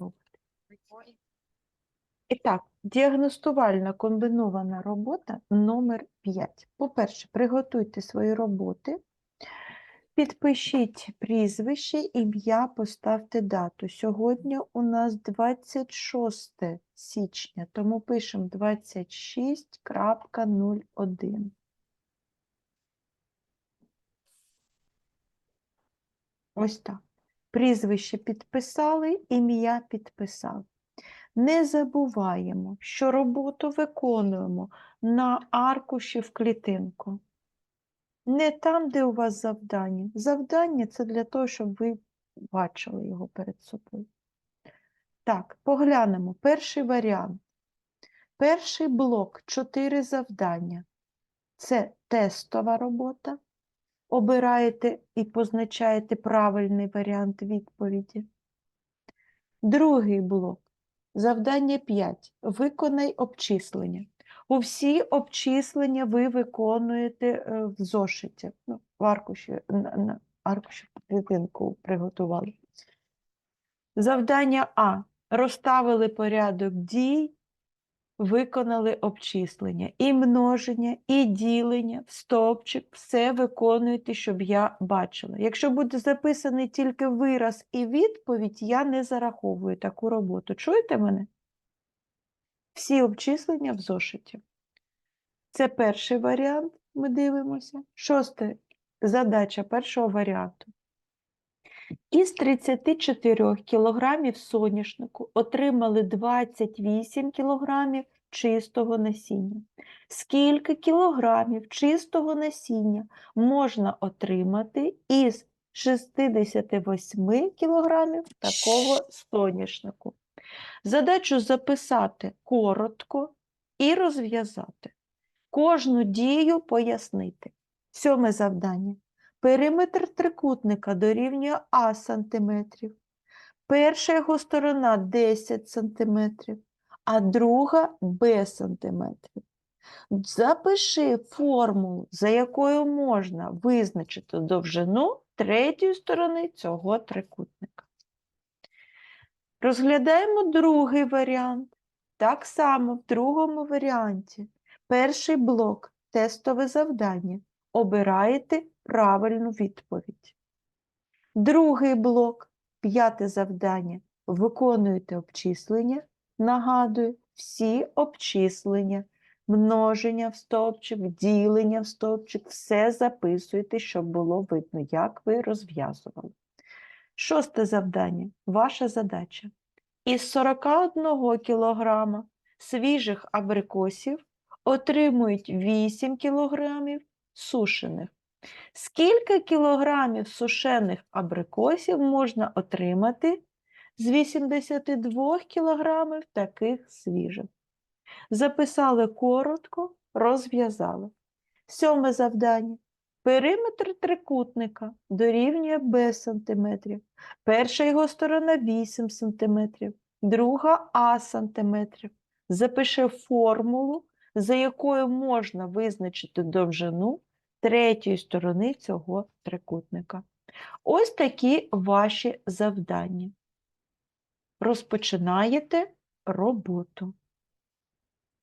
спробуйте. І так, діагностувальна комбінована робота номер 5. По-перше, приготуйте свої роботи, підпишіть прізвище, ім'я, поставте дату. Сьогодні у нас 26 січня, тому пишемо 26.01. Ось так. Прізвище підписали, ім'я підписали. Не забуваємо, що роботу виконуємо на аркуші в клітинку. Не там, де у вас завдання. Завдання це для того, щоб ви бачили його перед собою. Так, поглянемо. Перший варіант. Перший блок чотири завдання. Це тестова робота. Обираєте і позначаєте правильний варіант відповіді. Другий блок. Завдання 5. Виконай обчислення. У всі обчислення ви виконуєте е, в зошиті. Ну, в аркуші, на, на аркуші клітинку приготували. Завдання А. Розставили порядок дій, виконали обчислення. І множення, і ділення, в стовпчик, все виконуєте, щоб я бачила. Якщо буде записаний тільки вираз і відповідь, я не зараховую таку роботу. Чуєте мене? Всі обчислення в зошиті. Це перший варіант, ми дивимося. Шосте задача першого варіанту. Із 34 кілограмів соняшнику отримали 28 кілограмів чистого насіння. Скільки кілограмів чистого насіння можна отримати із 68 кілограмів такого соняшнику? Задачу записати коротко і розв'язати. Кожну дію пояснити. Сьоме завдання. Периметр трикутника дорівнює А сантиметрів. Перша його сторона 10 сантиметрів, а друга Б сантиметрів. Запиши формулу, за якою можна визначити довжину третьої сторони цього трикутника. Розглядаємо другий варіант. Так само в другому варіанті. Перший блок тестове завдання. Обираєте правильну відповідь. Другий блок, п'яте завдання. Виконуєте обчислення. Нагадую, всі обчислення, множення в стовпчик, ділення в стовпчик, все записуйте, щоб було видно, як ви розв'язували. Шосте завдання. Ваша задача. Із 41 кілограма свіжих абрикосів отримують 8 кілограмів сушених. Скільки кілограмів сушених абрикосів можна отримати з 82 кілограмів таких свіжих? Записали коротко, розв'язали. Сьоме завдання. Периметр трикутника дорівнює b сантиметрів. Перша його сторона 8 сантиметрів, друга А сантиметрів. Запиши формулу, за якою можна визначити довжину третьої сторони цього трикутника. Ось такі ваші завдання. Розпочинаєте роботу.